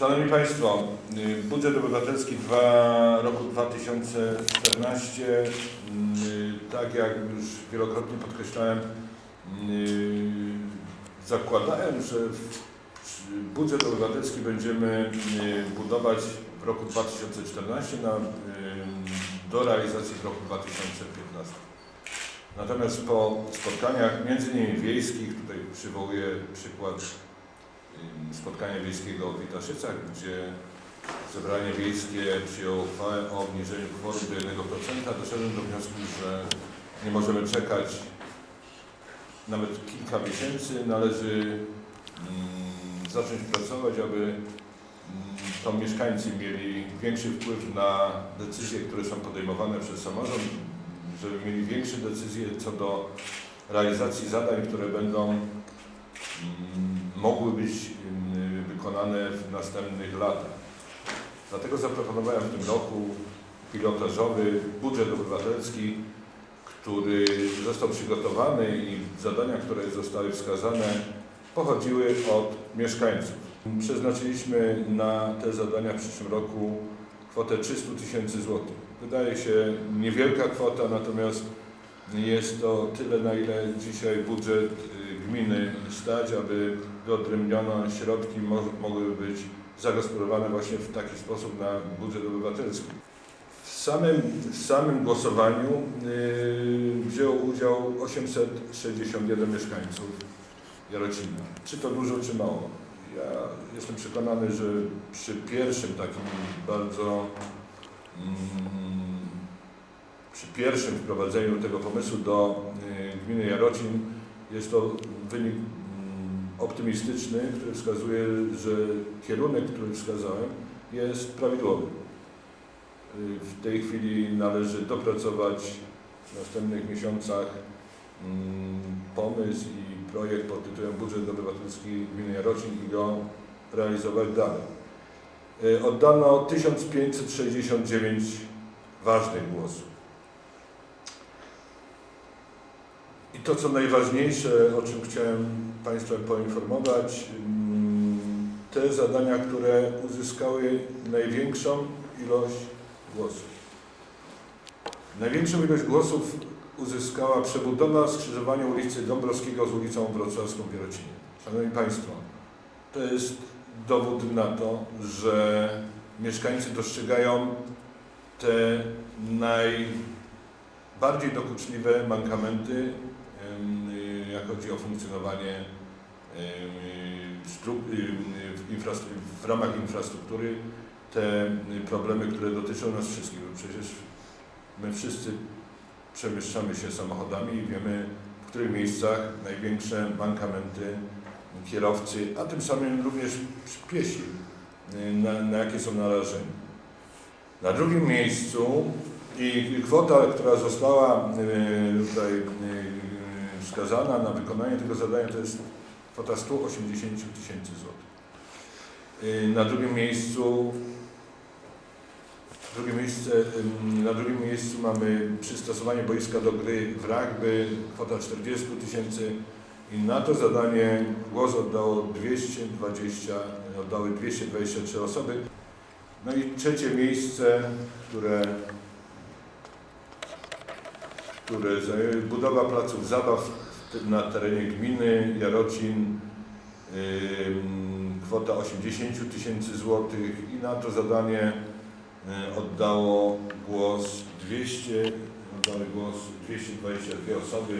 Szanowni Państwo, y, budżet obywatelski dla roku 2014, y, tak jak już wielokrotnie podkreślałem, y, zakładałem, że budżet obywatelski będziemy budować w roku 2014 na, do realizacji w roku 2015. Natomiast po spotkaniach między innymi wiejskich, tutaj przywołuję przykład spotkania wiejskiego w Witaszycach, gdzie zebranie wiejskie przyjęło uchwałę o obniżeniu kworum do 1%, doszedłem do wniosku, że nie możemy czekać nawet kilka miesięcy, należy zacząć pracować, aby to mieszkańcy mieli większy wpływ na decyzje, które są podejmowane przez samorząd, żeby mieli większe decyzje co do realizacji zadań, które będą mogły być wykonane w następnych latach. Dlatego zaproponowałem w tym roku pilotażowy budżet obywatelski, który został przygotowany i zadania, które zostały wskazane, pochodziły od mieszkańców. Przeznaczyliśmy na te zadania w przyszłym roku kwotę 300 tysięcy złotych. Wydaje się niewielka kwota, natomiast jest to tyle, na ile dzisiaj budżet y, gminy stać, aby wyodrębniono środki mo- mogły być zagospodarowane właśnie w taki sposób na budżet obywatelski. W samym, w samym głosowaniu y, wzięło udział 861 mieszkańców Jarocina. Czy to dużo, czy mało? Ja jestem przekonany, że przy pierwszym takim bardzo mm, przy pierwszym wprowadzeniu tego pomysłu do y, gminy Jarocin jest to wynik mm, optymistyczny, który wskazuje, że kierunek, który wskazałem, jest prawidłowy. Y, W tej chwili należy dopracować w następnych miesiącach mm, pomysł i projekt pod tytułem Budżet Obywatelski Gminy Jarocin i go realizować dalej. Y, Oddano 1569 ważnych głosów. I to, co najważniejsze, o czym chciałem Państwa poinformować, mm, te zadania, które uzyskały największą ilość głosów. Największą ilość głosów uzyskała przebudowa skrzyżowania ulicy Dąbrowskiego z ulicą Wrocławską w Jarocinie. Szanowni Państwo, to jest dowód na to, że mieszkańcy dostrzegają te najbardziej dokuczliwe mankamenty, jak chodzi o funkcjonowanie y, y, w, ramach infrastruktury, te y, problemy, które dotyczą nas wszystkich. Bo przecież my wszyscy przemieszczamy się samochodami i wiemy, w których miejscach największe mankamenty kierowcy, a tym samym również piesi, y, na, na jakie są narażeni. Na drugim miejscu i kwota, która została y, tutaj y, wskazana na wykonanie tego zadania, to jest kwota 180 tysięcy złotych. Y, Na drugim miejscu drugie miejsce, ym, na drugim miejscu mamy przystosowanie boiska do gry w rugby, kwota 40 tysięcy i na to zadanie głos oddało 220, oddały 223 osoby. No i trzecie miejsce, które, które budowa placów zabaw na terenie gminy Jarocin, kwota 80 tysięcy złotych i na to zadanie y, oddało głos 200, oddały głos 222 osoby.